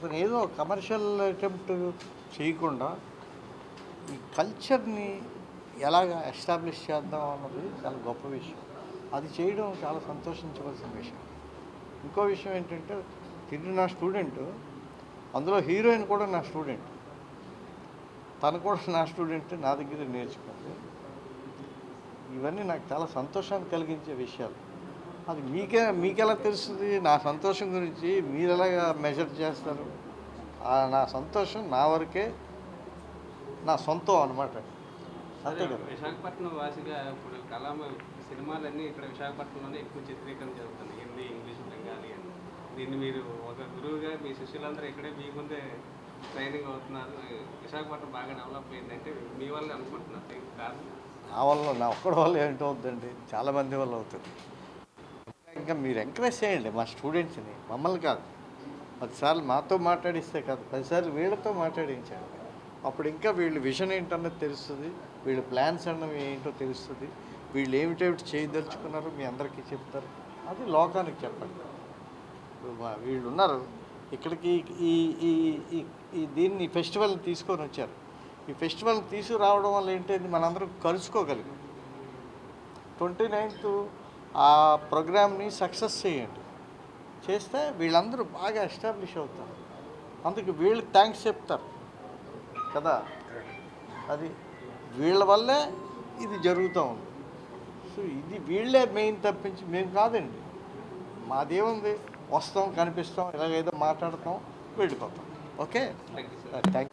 అతను ఏదో commercial attempt చేయకుండా ఈ కల్చర్ని ఎలాగ ఎస్టాబ్లిష్ చేద్దాం అన్నది చాలా గొప్ప విషయం. అది చేయడం చాలా సంతోషించవలసిన విషయం. ఇంకో విషయం ఏంటంటే తిరిగి నా స్టూడెంట్ అందులో హీరోయిన్ కూడా నా స్టూడెంట్ తను కూడా నా స్టూడెంట్ నా దగ్గర నేర్చుకుంది. ఇవన్నీ నాకు చాలా సంతోషాన్ని కలిగించే విషయాలు. అది మీకే మీకెలా తెలుస్తుంది? నా సంతోషం గురించి మీరు ఎలాగా మెజర్ చేస్తారు? ఆ నా సంతోషం నా వరకే నా సొంతం అనమాట అంతే కదా విశాఖపట్నం వాసిగా ఇప్పుడు కళామ సినిమాలన్నీ ఇక్కడ విశాఖపట్నంలోనే ఎక్కువ చిత్రీకరణ జరుగుతుంది హిందీ ఇంగ్లీష్ బెంగాలీ అని. దీన్ని మీరు ఒక గురువుగా మీ శిష్యులందరూ ఇక్కడే మీ ముందే ట్రైనింగ్ అవుతున్నారు. విశాఖపట్నం బాగా డెవలప్ అయిందంటే మీ వల్లే అనుకుంటున్నారు. కారణం? నా వల్ల నా ఒక్కడి వల్ల ఏంటో అవుతుందండి చాలామంది వల్ల అవుతుంది. ఇంకా మీరు ఎంకరేజ్ చేయండి మా స్టూడెంట్స్ని మమ్మల్ని కాదు. పదిసార్లు మాతో మాట్లాడిస్తే కాదు. పదిసార్లు వీళ్ళతో మాట్లాడించండి. అప్పుడు ఇంకా వీళ్ళ విజన్ ఏంటన్నది తెలుస్తుంది. వీళ్ళ ప్లాన్స్ అన్నవి ఏంటో తెలుస్తుంది. వీళ్ళు ఏమిటేమిటి చేయదలుచుకున్నారో మీ అందరికీ చెప్తారు. అది లోకానికి చెప్పండి. వీళ్ళు ఉన్నారు. ఇక్కడికి ఈ ఈ ఈ దీన్ని ఫెస్టివల్ తీసుకొని వచ్చారు. ఈ ఫెస్టివల్ తీసుకురావడం వల్ల ఏంటంటే మనందరం కలుసుకోగలిగాం. ట్వంటీ నైన్త్ ఆ ప్రోగ్రామ్ని సక్సెస్ చేయండి. చేస్తే వీళ్ళందరూ బాగా ఎస్టాబ్లిష్ అవుతారు. అందుకు వీళ్ళకి థ్యాంక్స్ చెప్తారు. కదా? అది వీళ్ళ వల్లే ఇది జరుగుతూ ఉంది. సో ఇది వీళ్ళే మెయిన్ తప్పించి మేము కాదండి. మాదేముంది వస్తాం కనిపిస్తాం ఇలాగేదో మాట్లాడతాం వెళ్ళిపోతాం. ఓకే? థ్యాంక్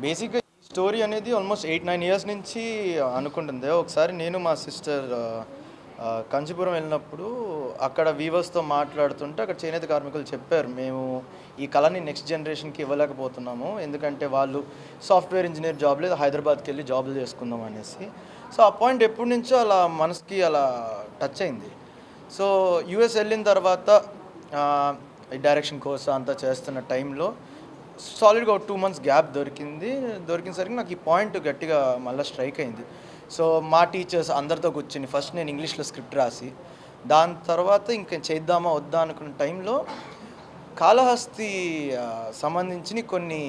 బేసిక్గా ఈ స్టోరీ అనేది ఆల్మోస్ట్ ఎయిట్ నైన్ ఇయర్స్ నుంచి అనుకుంటుంది. ఒకసారి నేను మా సిస్టర్ కంచిపురం వెళ్ళినప్పుడు అక్కడ వీవర్స్తో మాట్లాడుతుంటే అక్కడ చేనేత కార్మికులు చెప్పారు మేము ఈ కళని నెక్స్ట్ జనరేషన్కి ఇవ్వలేకపోతున్నాము. ఎందుకంటే వాళ్ళు సాఫ్ట్వేర్ ఇంజనీర్ జాబ్ లేదు హైదరాబాద్కి వెళ్ళి జాబులు చేసుకుందాం అనేసి. సో ఆ పాయింట్ ఎప్పటి నుంచో అలా మనసుకి అలా టచ్ అయింది. సో యూఎస్ వెళ్ళిన తర్వాత ఈ డైరెక్షన్ కోర్స్ అంతా చేస్తున్న టైంలో సాలిడ్గా ఒక టూ మంత్స్ గ్యాప్ దొరికింది. దొరికినసరికి నాకు ఈ పాయింట్ గట్టిగా మళ్ళీ స్ట్రైక్ అయింది. సో మా టీచర్స్ అందరితో కూర్చుని ఫస్ట్ నేను ఇంగ్లీష్లో స్క్రిప్ట్ రాసి దాని తర్వాత ఇంకా చేద్దామా వద్దా అనుకున్న టైంలో కాళహస్తి సంబంధించిన కొన్ని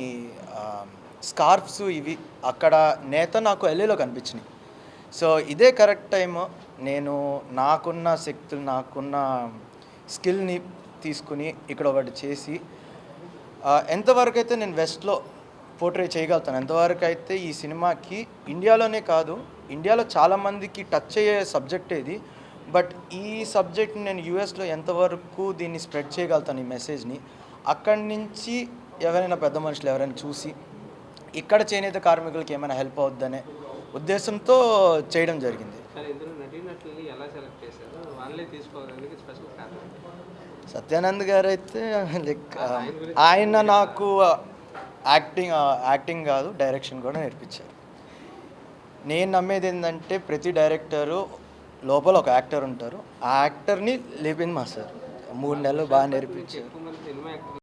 స్కార్ఫ్స్ ఇవి అక్కడ నేత నాకు ఎల్ఏలో కనిపించినాయి సో ఇదే కరెక్ట్ టైం నేను నాకున్న శక్తులు నాకున్న స్కిల్ని తీసుకుని ఇక్కడ ఒకటి చేసి ఎంతవరకు అయితే నేను వెస్ట్లో పోర్ట్రే చేయగలుగుతాను ఎంతవరకు అయితే ఈ సినిమాకి ఇండియాలోనే కాదు ఇండియాలో చాలామందికి టచ్ అయ్యే సబ్జెక్ట్ ఇది బట్ ఈ సబ్జెక్ట్ని నేను యూఎస్లో ఎంతవరకు దీన్ని స్ప్రెడ్ చేయగలుగుతాను ఈ మెసేజ్ని అక్కడి నుంచి ఎవరైనా పెద్ద మనుషులు ఎవరైనా చూసి ఇక్కడ చేనేత కార్మికులకి ఏమైనా హెల్ప్ అవుద్దనే ఉద్దేశంతో చేయడం జరిగింది. సత్యానంద్ గారు అయితే లైక్ ఆయన నాకు యాక్టింగ్ యాక్టింగ్ కాదు డైరెక్షన్ కూడా నేర్పించారు. నేను నమ్మేది ఏంటంటే ప్రతి డైరెక్టరు లోపల ఒక యాక్టర్ ఉంటారు. ఆ యాక్టర్ని లేపింది మా సార్. మూడు నెలలు బాగా నేర్పించారు.